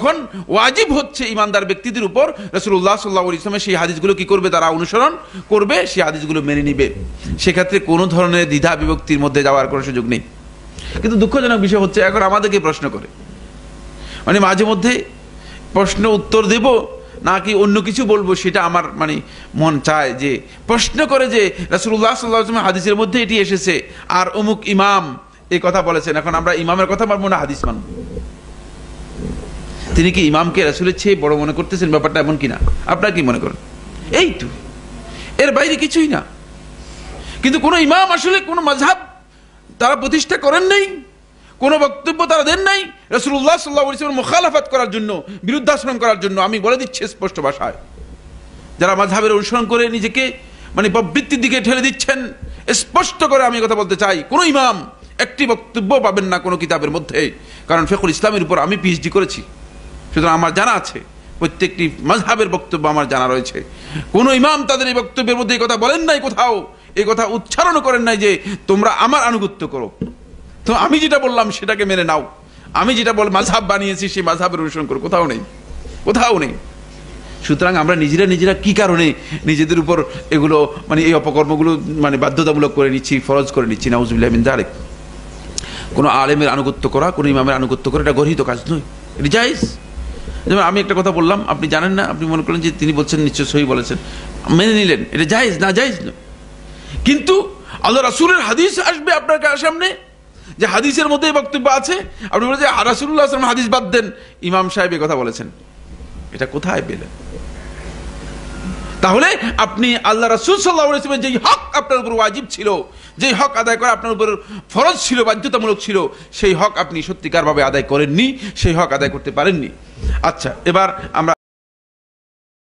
এখন ওয়াজিব হচ্ছে ইমানদার ব্যক্তিদের উপর রসুল্লাহ সাল্লাহ ইসলামের সেই হাদিসগুলো কি করবে? তারা অনুসরণ করবে, সেই হাদিসগুলো মেনে নিবে। সেক্ষেত্রে কোনো ধরনের দ্বিধা বিভক্তির মধ্যে যাওয়ার কোনো সুযোগ নেই। কিন্তু দুঃখজনক বিষয় হচ্ছে, এখন আমাদেরকে প্রশ্ন করে। মানে মাঝে মধ্যে প্রশ্ন উত্তর দেব, নাকি অন্য কিছু বলব, সেটা আমার মানে মন চায় যে প্রশ্ন করে যে রাসুল্লাহ সাল্লাহ হাদিসের মধ্যে এটি এসেছে, আর অমুক ইমাম এই কথা বলেছেন। এখন আমরা ইমামের কথা মানবো না, হাদিস মানবো। তিনি কি ইমামকে, রাসুলের চেয়ে বড় মনে করতেছেন? ব্যাপারটা এমন কিনা? আপনারা কি মনে করেন? এই তো। এর বাইরে কিছুই না। কিন্তু কোন ইমাম আসলে, কোন মাঝহাব তারা প্রতিষ্ঠা করেন নাই, কোনো বক্তব্য তারা দেন নাই রসুল্লাহ সাল্লাহ ইসলামের মোখালাফাত করার জন্য বিরুদ্ধাচরণ করার জন্য, আমি বলে দিচ্ছি স্পষ্ট ভাষায়। যারা মাঝহাবের অনুসরণ করে নিজেকে মানে প্রবৃত্তির দিকে ঠেলে দিচ্ছেন, স্পষ্ট করে আমি কথা বলতে চাই, কোনো ইমাম একটি বক্তব্য পাবেন না কোনো কিতাবের মধ্যে। কারণ ফেকুল ইসলামের উপর আমি পিএইচডি করেছি। সুতরাং আমার জানা আছে, প্রত্যেকটি মাঝহাবের বক্তব্য আমার জানা রয়েছে। কোন ইমাম তাদের এই বক্তব্যের মধ্যে এই কথা বলেন নাই কোথাও, এই কথা উচ্চারণ করেন নাই যে, তোমরা আমার আনুগত্য করো। তো আমি যেটা বললাম সেটাকে মেনে নাও। আমি যেটা বল মাঝহাব বানিয়েছি, সেই মাঝহাবের অনুসরণ করো। কোথাও নেই। কোথাও নেই। সুতরাং আমরা নিজেরা নিজেরা কি কারণে নিজেদের উপর এগুলো মানে এই অপকর্মগুলো মানে বাধ্যতামূলক করে নিচ্ছি, ফরজ করে নিচ্ছি, নাউজুবিল্লাহ মিন জালেক কোনো আলেমের আনুগত্য করা, কোনো ইমামের আনুগত্য করা, এটা গর্হিত কাজ নয়। জায়েজ। যেমন আমি একটা কথা বললাম, আপনি জানেন না, আপনি মনে করেন যে তিনি বলছেন, নিশ্চয় সহি বলেছেন। মেনে নিলেন, এটা জায়েজ না জায়েজ না। কিন্তু আল্লাহ রাসুলের হাদিস আসবে আপনার সামনে? যে হাদিসের মধ্যে বক্তব্য আছে, আপনি বলেন যে রাসুল্লাহ আসলাম হাদিস বাদ দেন। ইমাম সাহেব কথা বলেছেন। এটা কোথায় পেলেন? তাহলে আপনি আল্লাহ রাসুল সাল্লাহ যেই হক আপনার উপর ওয়াজিব ছিল, যেই হক আদায় করা আপনার উপর ফরজ ছিল, বাধ্যতামূলক ছিল, সেই হক আপনি সত্যিকারভাবে আদায় করেননি, সেই হক আদায় করতে পারেননি। আচ্ছা এবার আমরা